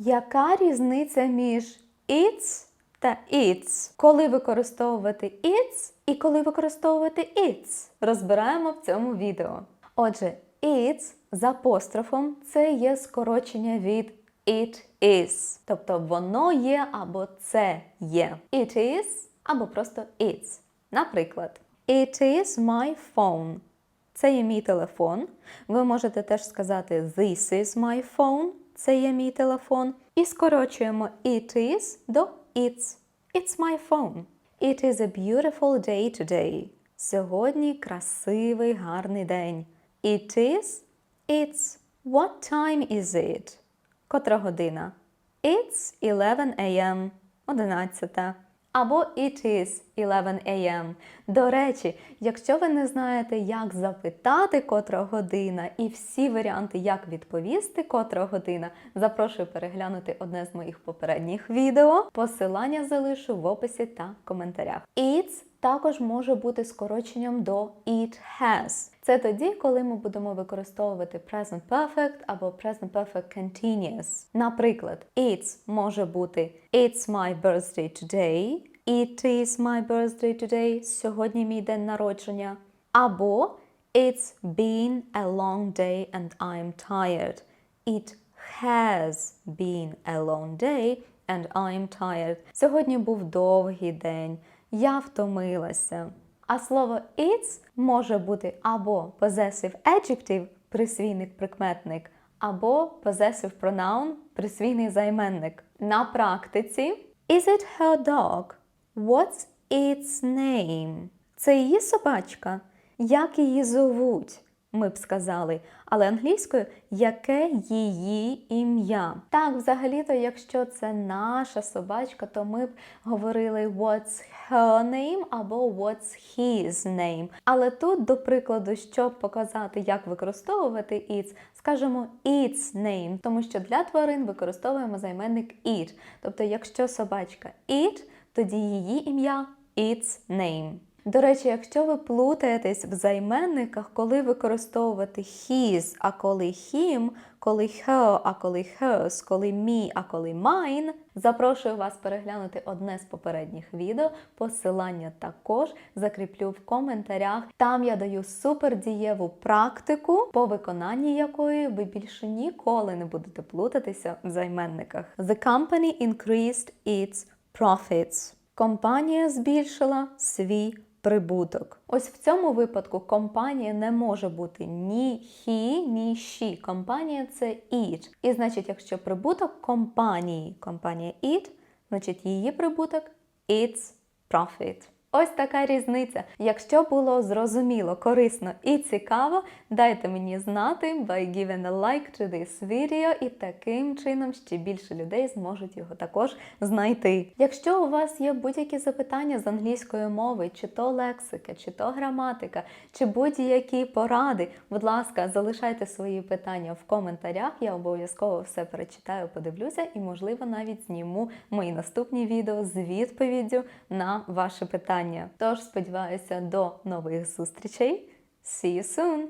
Яка різниця між it's та its? Коли використовувати it's і коли використовувати its? Розбираємо в цьому відео. Отже, it's з апострофом це є скорочення від it is. Тобто воно є або це є. It is або просто it's. Наприклад, It is my phone. Це є мій телефон. Ви можете теж сказати This is my phone. Це є мій телефон. І скорочуємо it is до it's. It's my phone. It is a beautiful day today. Сьогодні красивий, гарний день. It is It's What time is it? Котра година? It's 11 a.m. 11. Або It is 11 a.m. До речі, якщо ви не знаєте, як запитати котра година і всі варіанти, як відповісти котра година, запрошую переглянути одне з моїх попередніх відео. Посилання залишу в описі та коментарях. It's також може бути скороченням до it has. Це тоді, коли ми будемо використовувати present perfect або present perfect continuous. Наприклад, it's може бути It's my birthday today. It is my birthday today. Сьогодні мій день народження. Або It's been a long day and I'm tired. It has been a long day and I'm tired. Сьогодні був довгий день. Я втомилася. А слово it's може бути або possessive adjective, присвійник прикметник, або possessive pronoun, присвійний займенник. На практиці Is it her dog? What's its name? Це її собачка. Як її зовуть? Ми б сказали, але англійською яке її ім'я? Так, взагалі-то, якщо це наша собачка, то ми б говорили what's her name або what's his name. Але тут, до прикладу, щоб показати, як використовувати its, скажемо its name, тому що для тварин використовуємо займенник it. Тобто, якщо собачка it, тоді її ім'я its name. До речі, якщо ви плутаєтесь в займенниках, коли використовувати his, а коли him, коли her, а коли hers, коли me, а коли mine, запрошую вас переглянути одне з попередніх відео. Посилання також закріплю в коментарях. Там я даю супердієву практику, по виконанні якої ви більше ніколи не будете плутатися в займенниках. The company increased its profits. Компанія збільшила свій прибуток. Ось в цьому випадку компанія не може бути ні хі, ні ші. Компанія це it. І значить, якщо прибуток компанії, компанія it, значить її прибуток its profit. Ось така різниця. Якщо було зрозуміло, корисно і цікаво, дайте мені знати by giving a like to this video, і таким чином ще більше людей зможуть його також знайти. Якщо у вас є будь-які запитання з англійської мови, чи то лексика, чи то граматика, чи будь-які поради, будь ласка, залишайте свої питання в коментарях. Я обов'язково все перечитаю, подивлюся і, можливо, навіть зніму мої наступні відео з відповіддю на ваші питання. Тож сподіваюся, до нових зустрічей. See you soon!